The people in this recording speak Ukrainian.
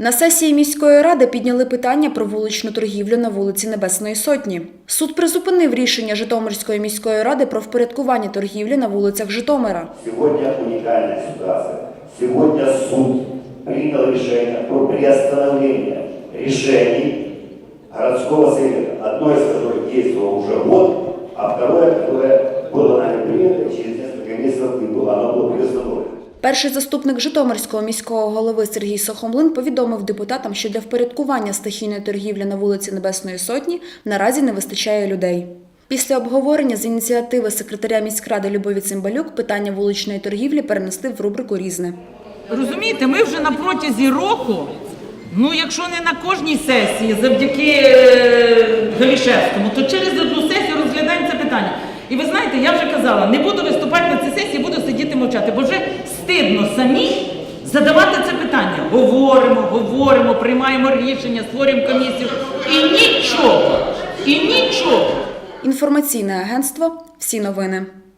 На сесії міської ради підняли питання про вуличну торгівлю на вулиці Небесної Сотні. Суд призупинив рішення Житомирської міської ради про впорядкування торгівлі на вулицях Житомира. Сегодня уникальная ситуация. Сегодня суд принял решение про приостановление решений городского совета, одно из которых действовало уже год, а второе, которое было нами принято, и через несколько месяцев и было, оно было приостановлено. Перший заступник Житомирського міського голови Сергій Сохомлин повідомив депутатам, що для впорядкування стихійної торгівлі на вулиці Небесної Сотні наразі не вистачає людей. Після обговорення з ініціативи секретаря міськради Любові Цимбалюк питання вуличної торгівлі перенесли в рубрику Різне. Розумієте, ми вже на протязі року, ну якщо не на кожній сесії, завдяки е, Галішевському, то через одну сесію розглядаємо це питання. І ви знаєте, я вже казала, не буду виступати на цій сесії, мовчати, бо вже стидно самі задавати це питання. Говоримо, говоримо, приймаємо рішення, створюємо комісію. І нічого, і нічого. Інформаційне агентство Всі новини.